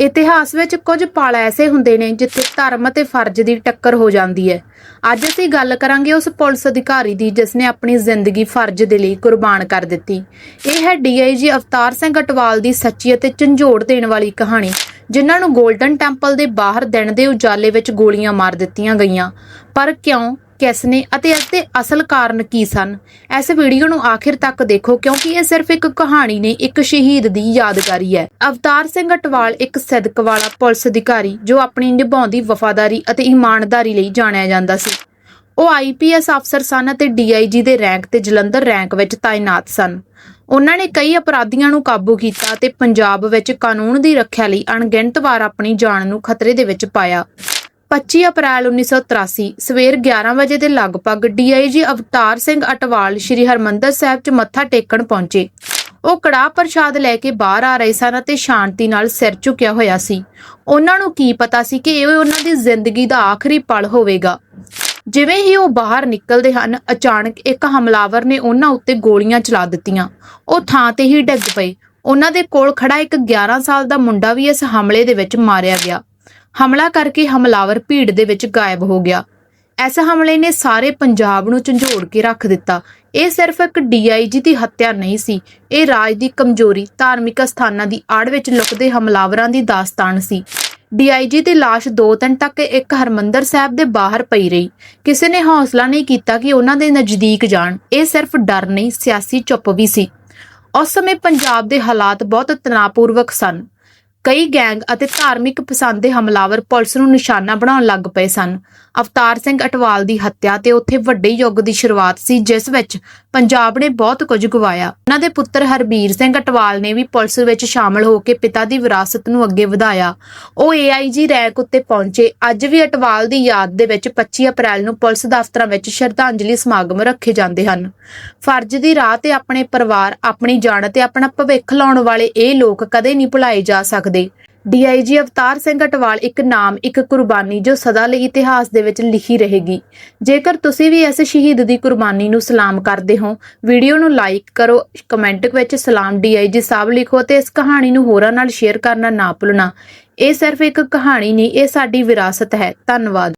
ਇਤਿਹਾਸ ਵਿੱਚ ਕੁਝ ਪਲ ਐਸੇ ਹੁੰਦੇ ਨੇ ਜਿੱਥੇ ਧਰਮ ਅਤੇ ਫਰਜ਼ ਦੀ ਟੱਕਰ ਹੋ ਜਾਂਦੀ ਹੈ। ਅੱਜ ਅਸੀਂ ਗੱਲ ਕਰਾਂਗੇ ਉਸ ਪੁਲਿਸ ਅਧਿਕਾਰੀ ਦੀ ਜਿਸ ਨੇ ਆਪਣੀ ਜ਼ਿੰਦਗੀ ਫਰਜ਼ ਦੇ ਲਈ ਕੁਰਬਾਨ ਕਰ ਦਿੱਤੀ। ਇਹ ਹੈ ਡੀਆਈਜੀ ਅਵਤਾਰ ਸਿੰਘ ਅਟਵਾਲ ਦੀ ਸੱਚੀ ਅਤੇ ਝੰਜੋੜ ਦੇਣ ਵਾਲੀ ਕਹਾਣੀ, ਜਿਨ੍ਹਾਂ ਨੂੰ 골ਡਨ ਟੈਂਪਲ ਦੇ ਬਾਹਰ ਦਿਨ ਦੇ ਉਜਾਲੇ ਵਿੱਚ ਗੋਲੀਆਂ ਮਾਰ ਦਿੱਤੀਆਂ ਗਈਆਂ। ਪਰ ਕਿਉਂ ਕਿਸ ਨੇ ਅਤੇ ਇਸ ਦੇ ਅਸਲ ਕਾਰਨ ਕੀ ਸਨ? ਇਸ ਵੀਡੀਓ ਨੂੰ ਆਖਿਰ ਤੱਕ ਦੇਖੋ ਕਿਉਂਕਿ ਇਹ ਸਿਰਫ ਇੱਕ ਕਹਾਣੀ ਨਹੀਂ ਇੱਕ ਸ਼ਹੀਦ ਦੀ ਯਾਦਗਾਰੀ ਹੈ। ਅਵਤਾਰ ਸਿੰਘ ਅਟਵਾਲ ਇੱਕ ਸਿਦਕ ਵਾਲਾ ਪੁਲਿਸ ਅਧਿਕਾਰੀ ਜੋ ਆਪਣੀ ਨਿਭਾਉਂਦੀ ਵਫਾਦਾਰੀ ਅਤੇ ਇਮਾਨਦਾਰੀ ਲਈ ਜਾਣਿਆ ਜਾਂਦਾ ਸੀ। ਉਹ ਆਈਪੀਐਸ ਅਫਸਰ ਸਨ ਅਤੇ ਡੀਆਈਜੀ ਦੇ ਰੈਂਕ ਤੇ ਜਲੰਧਰ ਰੈਂਕ ਵਿੱਚ ਤਾਇਨਾਤ ਸਨ। ਉਹਨਾਂ ਨੇ ਕਈ ਅਪਰਾਧੀਆਂ ਨੂੰ ਕਾਬੂ ਕੀਤਾ ਅਤੇ ਪੰਜਾਬ ਵਿੱਚ ਕਾਨੂੰਨ ਦੀ ਰੱਖਿਆ ਲਈ ਅਣਗਿਣਤ ਵਾਰ ਆਪਣੀ ਜਾਨ ਨੂੰ ਖਤਰੇ ਦੇ ਵਿੱਚ ਪਾਇਆ। 25 ਅਪ੍ਰੈਲ 1983 ਸਵੇਰ 11 ਵਜੇ ਦੇ ਲਗਭਗ ਡੀਆਈਜੀ ਅਵਤਾਰ ਸਿੰਘ ਅਟਵਾਲ ਸ਼੍ਰੀ ਹਰਮੰਦਰ ਸਾਹਿਬ 'ਚ ਮੱਥਾ ਟੇਕਣ ਪਹੁੰਚੇ। ਉਹ ਕੜਾਹ ਪ੍ਰਸ਼ਾਦ ਲੈ ਕੇ ਬਾਹਰ ਆ ਰਹੇ ਸਨ ਅਤੇ ਸ਼ਾਂਤੀ ਨਾਲ ਸਿਰ ਝੁਕਿਆ ਹੋਇਆ ਸੀ। ਉਹਨਾਂ ਨੂੰ ਕੀ ਪਤਾ ਸੀ ਕਿ ਇਹ ਉਹਨਾਂ ਦੀ ਜ਼ਿੰਦਗੀ ਦਾ ਆਖਰੀ ਪਲ ਹੋਵੇਗਾ। ਜਿਵੇਂ ਹੀ ਉਹ ਬਾਹਰ ਨਿਕਲਦੇ ਹਨ, ਅਚਾਨਕ ਇੱਕ ਹਮਲਾਵਰ ਨੇ ਉਹਨਾਂ ਉੱਤੇ ਗੋਲੀਆਂ ਚਲਾ ਦਿੱਤੀਆਂ। ਉਹ ਥਾਂ ਤੇ ਹੀ ਡਿੱਗ ਪਏ। ਉਹਨਾਂ ਦੇ ਕੋਲ ਖੜਾ ਇੱਕ 11 ਸਾਲ ਦਾ ਮੁੰਡਾ ਵੀ ਇਸ ਹਮਲੇ ਦੇ ਵਿੱਚ ਮਾਰਿਆ ਗਿਆ। ਹਮਲਾ ਕਰਕੇ ਹਮਲਾਵਰ ਭੀੜ ਦੇ ਵਿੱਚ ਗਾਇਬ ਹੋ ਗਿਆ। ਇਸ ਹਮਲੇ ਨੇ ਸਾਰੇ ਪੰਜਾਬ ਨੂੰ ਝੰਜੋੜ ਕੇ ਰੱਖ ਦਿੱਤਾ। ਇਹ ਸਿਰਫ ਇੱਕ ਡੀਆਈਜੀ ਦੀ ਹੱਤਿਆ ਨਹੀਂ ਸੀ। ਇਹ ਰਾਜ ਦੀ ਕਮਜ਼ੋਰੀ ਧਾਰਮਿਕ ਸਥਾਨਾਂ ਦੀ ਆੜ ਵਿੱਚ ਲੁਕਦੇ ਹਮਲਾਵਰਾਂ ਦੀ ਦਾਸਤਾਨ ਸੀ। ਡੀਆਈਜੀ ਦੀ ਲਾਸ਼ 2 ਦਿਨ ਤੱਕ ਇੱਕ ਹਰਮੰਦਰ ਸਾਹਿਬ ਦੇ ਬਾਹਰ ਪਈ ਰਹੀ। ਕਿਸੇ ਨੇ ਹੌਸਲਾ ਨਹੀਂ ਕੀਤਾ ਕਿ ਉਹਨਾਂ ਦੇ ਨਜ਼ਦੀਕ ਜਾਣ। ਇਹ ਸਿਰਫ ਡਰ ਨਹੀਂ, ਸਿਆਸੀ ਚੁੱਪ ਵੀ ਸੀ। ਉਸ ਸਮੇਂ ਪੰਜਾਬ ਦੇ ਹਾਲਾਤ ਬਹੁਤ ਤਣਾਅਪੂਰਵਕ ਸਨ। ਕਈ ਗੈਂਗ ਅਤੇ ਧਾਰਮਿਕ ਪਸੰਦ ਦੇ ਹਮਲਾਵਰ ਪੁਲਿਸ ਨੂੰ ਨਿਸ਼ਾਨਾ ਬਣਾਉਣ ਲੱਗ ਪਏ ਸਨ। ਅਵਤਾਰ ਸਿੰਘ ਅਟਵਾਲ ਦੀ ਹੱਤਿਆ ਤੇ ਉੱਥੇ ਵੱਡੇ ਯੁੱਗ ਦੀ ਸ਼ੁਰੂਆਤ ਸੀ, ਜਿਸ ਵਿੱਚ ਪੰਜਾਬ ਨੇ ਬਹੁਤ ਕੁਝ ਗਵਾਇਆ। ਉਹਨਾਂ ਦੇ ਪੁੱਤਰ ਹਰਬੀਰ ਸਿੰਘ ਅਟਵਾਲ ਨੇ ਵੀ ਪੁਲਿਸ ਵਿੱਚ ਸ਼ਾਮਲ ਹੋ ਕੇ ਪਿਤਾ ਦੀ ਵਿਰਾਸਤ ਨੂੰ ਅੱਗੇ ਵਧਾਇਆ। ਉਹ ਏਆਈਜੀ ਰੈਂਕ ਉੱਤੇ ਪਹੁੰਚੇ। ਅੱਜ ਵੀ ਅਟਵਾਲ ਦੀ ਯਾਦ ਦੇ ਵਿੱਚ 25 ਅਪ੍ਰੈਲ ਨੂੰ ਪੁਲਿਸ ਦਫ਼ਤਰਾਂ ਵਿੱਚ ਸ਼ਰਧਾਂਜਲੀ ਸਮਾਗਮ ਰੱਖੇ ਜਾਂਦੇ ਹਨ। ਫਰਜ਼ ਦੀ ਰਾਹ ਤੇ ਆਪਣੇ ਪਰਿਵਾਰ, ਆਪਣੀ ਜਾਨ ਤੇ ਆਪਣਾ ਭਵਿੱਖ ਲਾਉਣ ਵਾਲੇ ਇਹ ਲੋਕ ਕਦੇ ਨਹੀਂ ਭੁਲਾਏ ਜਾ ਸਕਦੇ। ਡੀਆਈਜੀ ਅਵਤਾਰ ਸਿੰਘ ਅਟਵਾਲ ਇੱਕ ਨਾਮ, ਇੱਕ ਕੁਰਬਾਨੀ ਜੋ ਸਦਾ ਲਈ ਇਤਿਹਾਸ ਦੇ ਵਿੱਚ ਲਿਖੀ ਰਹੇਗੀ। ਜੇਕਰ ਤੁਸੀਂ ਵੀ ਇਸ ਸ਼ਹੀਦ ਦੀ ਕੁਰਬਾਨੀ ਨੂੰ ਸਲਾਮ ਕਰਦੇ ਹੋ, ਵੀਡੀਓ ਨੂੰ ਲਾਈਕ ਕਰੋ, ਕਮੈਂਟ ਵਿੱਚ ਸਲਾਮ ਡੀਆਈਜੀ ਸਾਹਿਬ ਲਿਖੋ ਤੇ ਇਸ ਕਹਾਣੀ ਨੂੰ ਹੋਰਾਂ ਨਾਲ ਸ਼ੇਅਰ ਕਰਨਾ ਨਾ ਭੁੱਲਣਾ। ਇਹ ਸਿਰਫ ਇੱਕ ਕਹਾਣੀ ਨਹੀਂ, ਇਹ ਸਾਡੀ ਵਿਰਾਸਤ ਹੈ। ਧੰਨਵਾਦ।